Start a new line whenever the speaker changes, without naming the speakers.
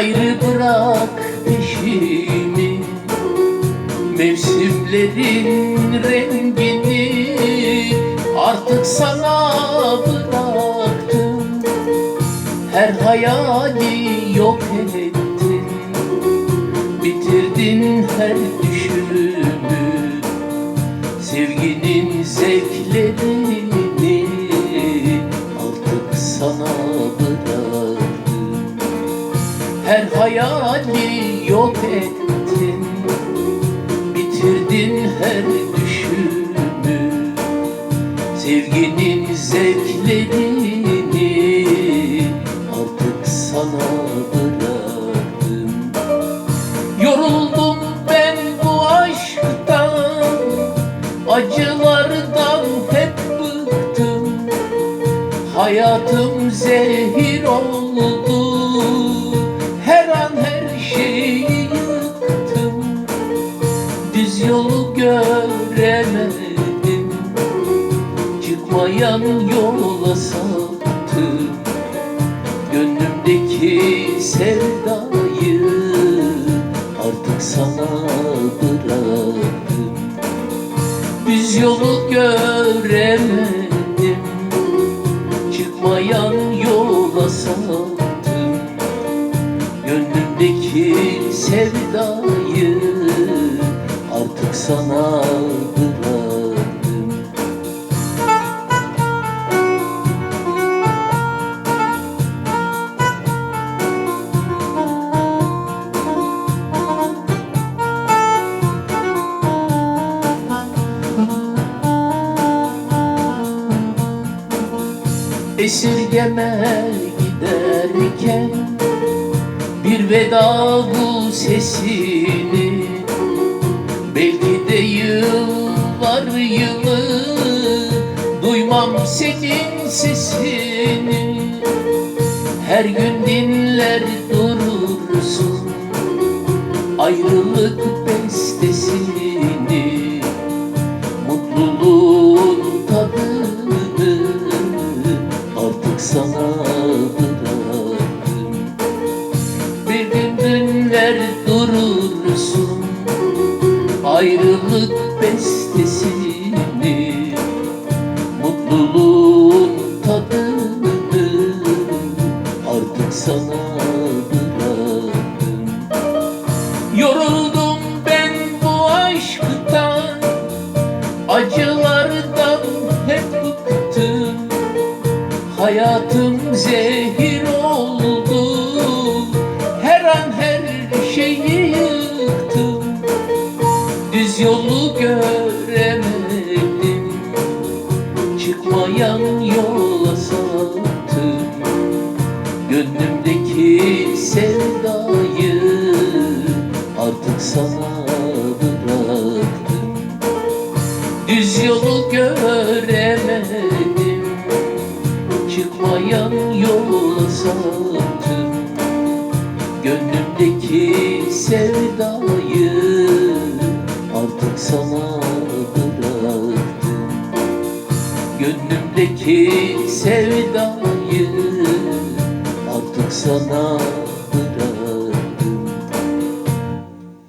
Gayrı bırak peşimi. Mevsimlerin rengini Artık sana bıraktım. Her hayali yok ettin Bitirdin her düşümü. Sevginin zevklerini Her hayali yok ettin. Bitirdin her düşümü Sevginin zevklerini Artık sana bıraktım. Yoruldum ben bu aşktan Acılardan hep bıktım. Hayatım zehir oldu göremedim. Çıkmayan yola saptım Gönlümdeki sevdayı Artık sana bıraktım. Düz yolu göremedim. Çıkmayan yola saptım Gönlümdeki sevdayı Artık sana bıraktım Esirgeme giderken Bir veda bu sesini yıllar yılı Duymam senin sesini. Her gün dinler durursun Ayrılık bestesini. Mutluluğun tadını Artık sana bıraktım. Bir gün dinler durursun Ayrılık Hayatım zehir oldu. Her an her şeyi yıktım. Düz yolu göremedim. Çıkmayan yola saptım Gönlümdeki sevdayı Artık sana bıraktım. Düz yolu göremedim Çıkmayan yola saptım Gönlümdeki sevdayı Artık sana bıraktım. Gönlümdeki sevdayı Artık sana